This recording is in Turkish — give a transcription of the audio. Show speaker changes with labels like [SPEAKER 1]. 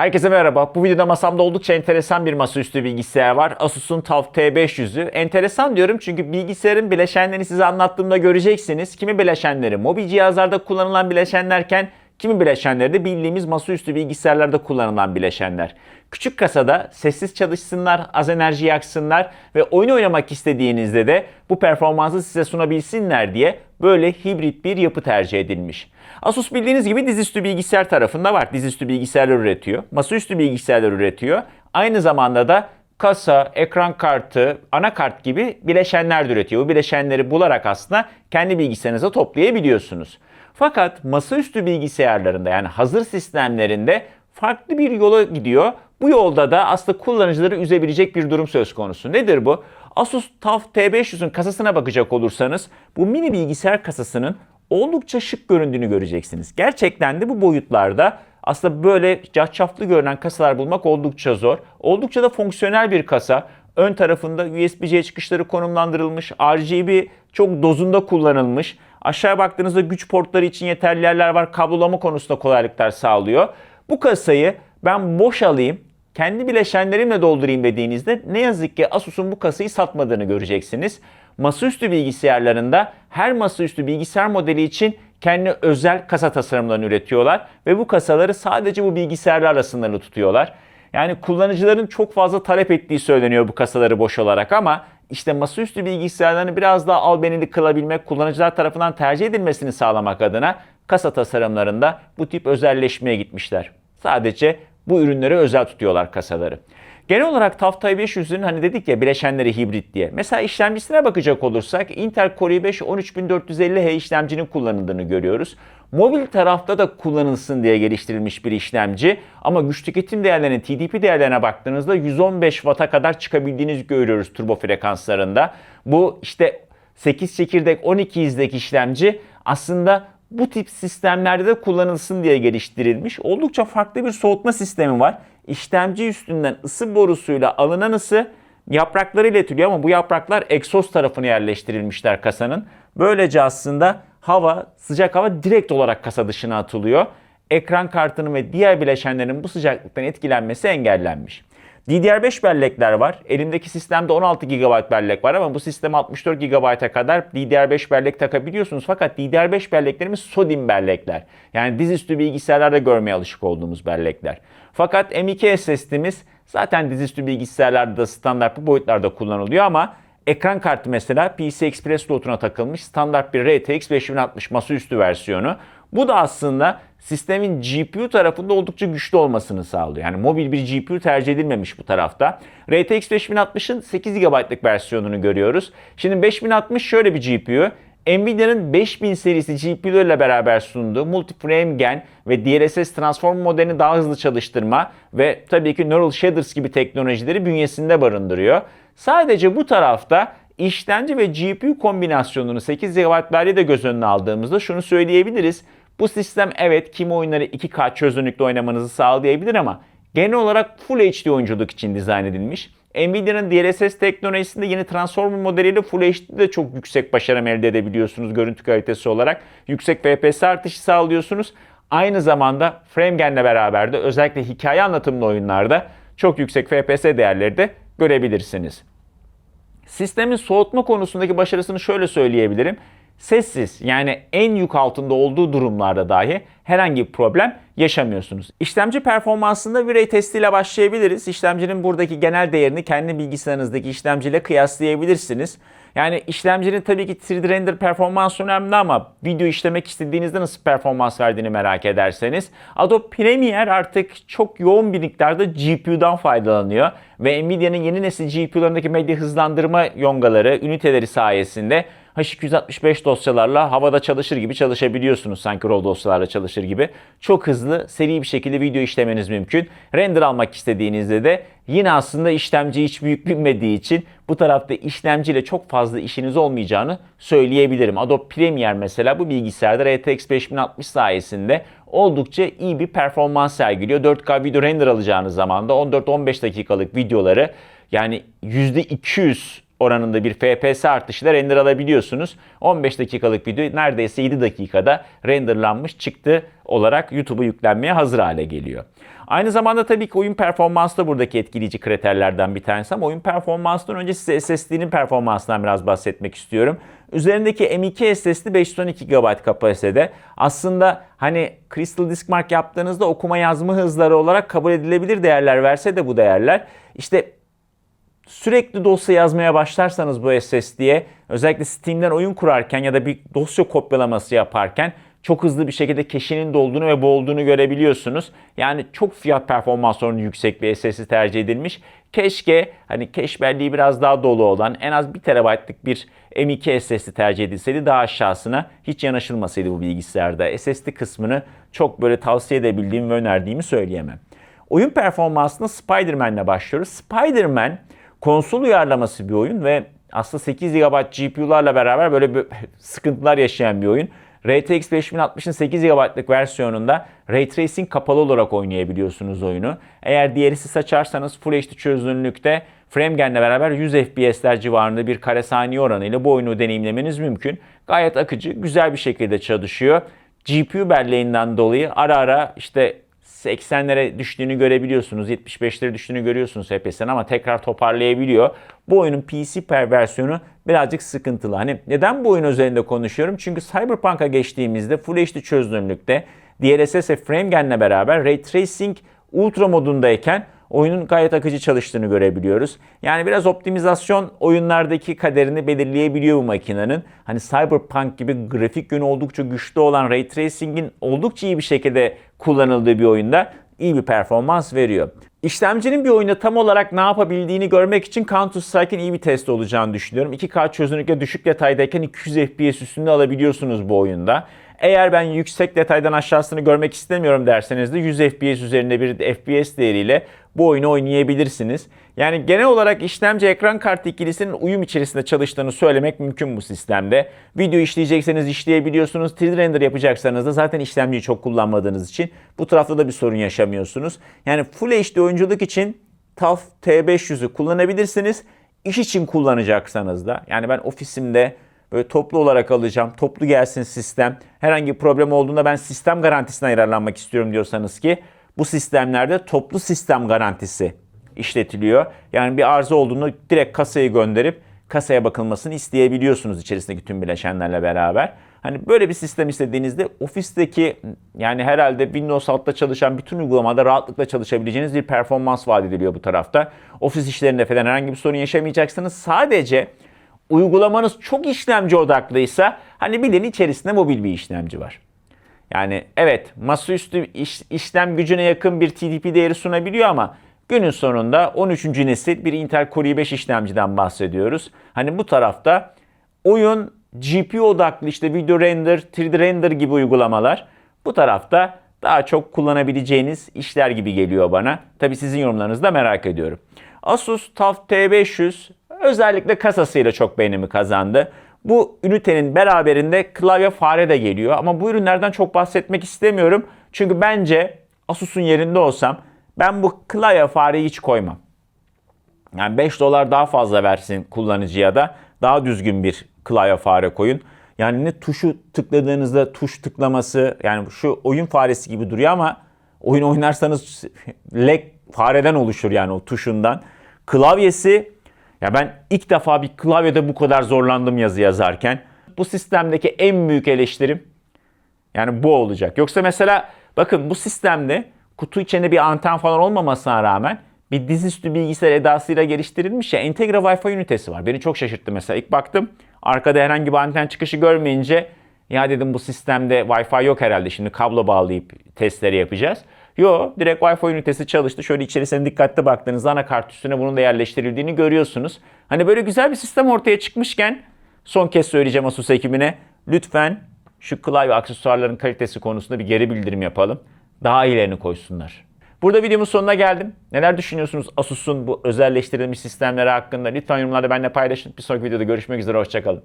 [SPEAKER 1] Herkese merhaba. Bu videoda masamda oldukça enteresan bir masaüstü bilgisayar var. Asus'un TUF T500'ü. Enteresan diyorum çünkü bilgisayarın bileşenlerini size anlattığımda göreceksiniz. Kimi bileşenleri mobil cihazlarda kullanılan bileşenlerken kimi bileşenleri de bildiğimiz masaüstü bilgisayarlarda kullanılan bileşenler. Küçük kasada sessiz çalışsınlar, az enerji yaksınlar ve oyun oynamak istediğinizde de bu performansı size sunabilsinler diye böyle hibrit bir yapı tercih edilmiş. Asus bildiğiniz gibi dizüstü bilgisayar tarafında var. Dizüstü bilgisayarlar üretiyor. Masaüstü bilgisayarlar üretiyor. Aynı zamanda da kasa, ekran kartı, anakart gibi bileşenler de üretiyor. Bu bileşenleri bularak aslında kendi bilgisayarınıza toplayabiliyorsunuz. Fakat masaüstü bilgisayarlarında yani hazır sistemlerinde farklı bir yola gidiyor. Bu yolda da aslında kullanıcıları üzebilecek bir durum söz konusu. Nedir bu? Asus TUF T500'ün kasasına bakacak olursanız bu mini bilgisayar kasasının oldukça şık göründüğünü göreceksiniz. Gerçekten de bu boyutlarda aslında böyle cahçaflı görünen kasalar bulmak oldukça zor. Oldukça da fonksiyonel bir kasa. Ön tarafında USB-C çıkışları konumlandırılmış, RGB çok dozunda kullanılmış. Aşağı baktığınızda güç portları için yeterli yerler var. Kablolama konusunda kolaylıklar sağlıyor. Bu kasayı ben boş alayım, kendi bileşenlerimle doldurayım dediğinizde ne yazık ki Asus'un bu kasayı satmadığını göreceksiniz. Masaüstü bilgisayarlarında her masaüstü bilgisayar modeli için kendi özel kasa tasarımlarını üretiyorlar ve bu kasaları sadece bu bilgisayarlarla sınırlı tutuyorlar. Yani kullanıcıların çok fazla talep ettiği söyleniyor bu kasaları boş olarak ama işte masaüstü bilgisayarlarını biraz daha albenili kılabilmek, kullanıcılar tarafından tercih edilmesini sağlamak adına kasa tasarımlarında bu tip özelleşmeye gitmişler. Sadece bu ürünlere özel tutuyorlar kasaları. Genel olarak TUF T500'ün hani dedik ya bileşenleri hibrit diye. Mesela işlemcisine bakacak olursak Intel Core i5 13450H işlemcinin kullanıldığını görüyoruz. Mobil tarafta da kullanılsın diye geliştirilmiş bir işlemci ama güç tüketim değerlerine, TDP değerlerine baktığınızda 115 Watt'a kadar çıkabildiğini görüyoruz turbo frekanslarında. Bu işte 8 çekirdek 12 izdeki işlemci aslında bu tip sistemlerde de kullanılsın diye geliştirilmiş. Oldukça farklı bir soğutma sistemi var. İşlemci üstünden ısı borusuyla alınan ısı yaprakları iletiliyor ama bu yapraklar egzoz tarafına yerleştirilmişler kasanın. Böylece aslında hava, sıcak hava direkt olarak kasa dışına atılıyor. Ekran kartının ve diğer bileşenlerin bu sıcaklıktan etkilenmesi engellenmiş. DDR5 bellekler var. Elimdeki sistemde 16 GB bellek var ama bu sisteme 64 GB'a kadar DDR5 bellek takabiliyorsunuz. Fakat DDR5 belleklerimiz SODIMM bellekler. Yani dizüstü bilgisayarlarda görmeye alışık olduğumuz bellekler. Fakat M2 SSD'miz zaten dizüstü bilgisayarlarda da standart bu boyutlarda kullanılıyor ama ekran kartı mesela PC Express slotuna takılmış standart bir RTX 5060 masaüstü versiyonu. Bu da aslında sistemin GPU tarafında oldukça güçlü olmasını sağlıyor. Yani mobil bir GPU tercih edilmemiş bu tarafta. RTX 5060'ın 8 GB'lık versiyonunu görüyoruz. Şimdi 5060 şöyle bir GPU. Nvidia'nın 5000 serisi GPU'larıyla beraber sunduğu Multiframe Gen ve DLSS transform modelini daha hızlı çalıştırma ve tabii ki Neural Shaders gibi teknolojileri bünyesinde barındırıyor. Sadece bu tarafta işlemci ve GPU kombinasyonunu 8 GB'larla de göz önüne aldığımızda şunu söyleyebiliriz. Bu sistem evet kimi oyunları 2K çözünürlükte oynamanızı sağlayabilir ama genel olarak Full HD oyunculuk için dizayn edilmiş. Nvidia'nın DLSS teknolojisinde yeni Transformer modeliyle Full HD'de çok yüksek başarı elde edebiliyorsunuz görüntü kalitesi olarak. Yüksek FPS artışı sağlıyorsunuz. Aynı zamanda FrameGen'le beraber de özellikle hikaye anlatımlı oyunlarda çok yüksek FPS değerleri de görebilirsiniz. Sistemin soğutma konusundaki başarısını şöyle söyleyebilirim. Sessiz yani en yük altında olduğu durumlarda dahi herhangi bir problem yaşamıyorsunuz. İşlemci performansında bir testiyle başlayabiliriz. İşlemcinin buradaki genel değerini kendi bilgisayarınızdaki işlemciyle kıyaslayabilirsiniz. Yani işlemcinin tabii ki 3D render performansı önemli ama video işlemek istediğinizde nasıl performans verdiğini merak ederseniz Adobe Premiere artık çok yoğun bir miktarda GPU'dan faydalanıyor ve Nvidia'nın yeni nesil GPU'larındaki medya hızlandırma yongaları, üniteleri sayesinde H265 dosyalarla havada çalışır gibi çalışabiliyorsunuz sanki RAW dosyalarla çalışır gibi. Çok hızlı, seri bir şekilde video işlemeniz mümkün. Render almak istediğinizde de yine aslında işlemci hiç büyük bilmediği için bu tarafta işlemciyle çok fazla işiniz olmayacağını söyleyebilirim. Adobe Premiere mesela bu bilgisayarda RTX 5060 sayesinde oldukça iyi bir performans sergiliyor. 4K video render alacağınız zaman da 14-15 dakikalık videoları yani %200 oranında bir FPS artışıyla render alabiliyorsunuz. 15 dakikalık video neredeyse 7 dakikada renderlanmış çıktı olarak YouTube'a yüklenmeye hazır hale geliyor. Aynı zamanda tabii ki oyun performansı da buradaki etkileyici kriterlerden bir tanesi ama oyun performansından önce size SSD'nin performansından biraz bahsetmek istiyorum. Üzerindeki M2 SSD 512 GB kapasitede. Aslında hani Crystal Disk Mark yaptığınızda okuma yazma hızları olarak kabul edilebilir değerler verse de bu değerler işte sürekli dosya yazmaya başlarsanız bu SSD'ye özellikle Steam'den oyun kurarken ya da bir dosya kopyalaması yaparken çok hızlı bir şekilde cache'nin dolduğunu ve boğulduğunu görebiliyorsunuz. Yani çok fiyat performans oranı yüksek bir SSD tercih edilmiş. Keşke hani cache belleği biraz daha dolu olan en az 1 TB'lık bir M2 SSD tercih edilseydi daha aşağısına hiç yanaşılmasaydı bu bilgisayarda. SSD kısmını çok böyle tavsiye edebildiğim ve önerdiğimi söyleyemem. Oyun performansına Spider-Man'le başlıyoruz. Spider-Man konsol uyarlaması bir oyun ve aslında 8 GB GPU'larla beraber böyle bir sıkıntılar yaşayan bir oyun. RTX 5060'ın 8 GB'lık versiyonunda Ray Tracing kapalı olarak oynayabiliyorsunuz oyunu. Eğer DLSS açarsanız Full HD çözünürlükte FrameGen'le beraber 100 FPS'ler civarında bir kare saniye oranıyla bu oyunu deneyimlemeniz mümkün. Gayet akıcı, güzel bir şekilde çalışıyor. GPU belleğinden dolayı ara ara işte 80'lere düştüğünü görebiliyorsunuz. 75'lere düştüğünü görüyorsunuz HPS'den ama tekrar toparlayabiliyor. Bu oyunun PC per versiyonu birazcık sıkıntılı. Hani neden bu oyun üzerinde konuşuyorum? Çünkü Cyberpunk'a geçtiğimizde Full HD çözünürlükte DLSS ve FrameGen'le beraber Ray Tracing Ultra modundayken oyunun gayet akıcı çalıştığını görebiliyoruz. Yani biraz optimizasyon oyunlardaki kaderini belirleyebiliyor bu makinenin. Hani Cyberpunk gibi grafik yönü oldukça güçlü olan Ray Tracing'in oldukça iyi bir şekilde kullanıldığı bir oyunda iyi bir performans veriyor. İşlemcinin bir oyunda tam olarak ne yapabildiğini görmek için Counter Strike'in iyi bir test olacağını düşünüyorum. 2K çözünürlükle düşük detaydayken 200 FPS üstünde alabiliyorsunuz bu oyunda. Eğer ben yüksek detaydan aşağısını görmek istemiyorum derseniz de 100 FPS üzerinde bir FPS değeriyle bu oyunu oynayabilirsiniz. Yani genel olarak işlemci ekran kartı ikilisinin uyum içerisinde çalıştığını söylemek mümkün bu sistemde. Video işleyecekseniz işleyebiliyorsunuz. 3D render yapacaksanız da zaten işlemciyi çok kullanmadığınız için bu tarafta da bir sorun yaşamıyorsunuz. Yani Full HD oyunculuk için TUF T500'ü kullanabilirsiniz. İş için kullanacaksanız da yani ben ofisimde böyle toplu olarak alacağım. Toplu gelsin sistem. Herhangi bir problem olduğunda ben sistem garantisine yararlanmak istiyorum diyorsanız ki bu sistemlerde toplu sistem garantisi işletiliyor. Yani bir arıza olduğunda direkt kasayı gönderip kasaya bakılmasını isteyebiliyorsunuz içerisindeki tüm bileşenlerle beraber. Hani böyle bir sistem istediğinizde ofisteki yani herhalde Windows altta çalışan bütün uygulamada rahatlıkla çalışabileceğiniz bir performans vaat ediliyor bu tarafta. Ofis işlerinde falan herhangi bir sorun yaşamayacaksınız. Sadece uygulamanız çok işlemci odaklıysa hani bilin içerisinde mobil bir işlemci var. Yani evet masaüstü iş, işlem gücüne yakın bir TDP değeri sunabiliyor ama günün sonunda 13. nesil bir Intel Core i5 işlemciden bahsediyoruz. Hani bu tarafta oyun GPU odaklı işte video render, 3D render gibi uygulamalar bu tarafta daha çok kullanabileceğiniz işler gibi geliyor bana. Tabi sizin yorumlarınızı da merak ediyorum. Asus TUF T500 özellikle kasasıyla çok beğenimi kazandı. Bu ünitenin beraberinde klavye fare de geliyor ama bu ürünlerden çok bahsetmek istemiyorum. Çünkü bence Asus'un yerinde olsam ben bu klavye fareyi hiç koymam. Yani 5 dolar daha fazla versin kullanıcıya da daha düzgün bir klavye fare koyun. Yani ne tuşu tıkladığınızda tuş tıklaması yani şu oyun faresi gibi duruyor ama oyun oynarsanız lag fareden oluşur yani o tuşundan. Klavyesi ya ben ilk defa bir klavyede bu kadar zorlandım yazı yazarken. Bu sistemdeki en büyük eleştirim yani bu olacak. Yoksa mesela bakın bu sistemde kutu içinde bir anten falan olmamasına rağmen bir dizüstü bilgisayar edasıyla geliştirilmiş ya entegre Wi-Fi ünitesi var. Beni çok şaşırttı mesela. İlk baktım arkada herhangi bir anten çıkışı görmeyince ya dedim bu sistemde Wi-Fi yok herhalde şimdi kablo bağlayıp testleri yapacağız. Yo direkt Wi-Fi ünitesi çalıştı. Şöyle içerisine dikkatli baktığınızda anakart üstüne bunun da yerleştirildiğini görüyorsunuz. Hani böyle güzel bir sistem ortaya çıkmışken son kez söyleyeceğim Asus ekibine lütfen şu klavye aksesuarların kalitesi konusunda bir geri bildirim yapalım. Daha iyilerini koysunlar. Burada videomun sonuna geldim. Neler düşünüyorsunuz Asus'un bu özelleştirilmiş sistemleri hakkında? Lütfen yorumlarda benimle paylaşın. Bir sonraki videoda görüşmek üzere. Hoşçakalın.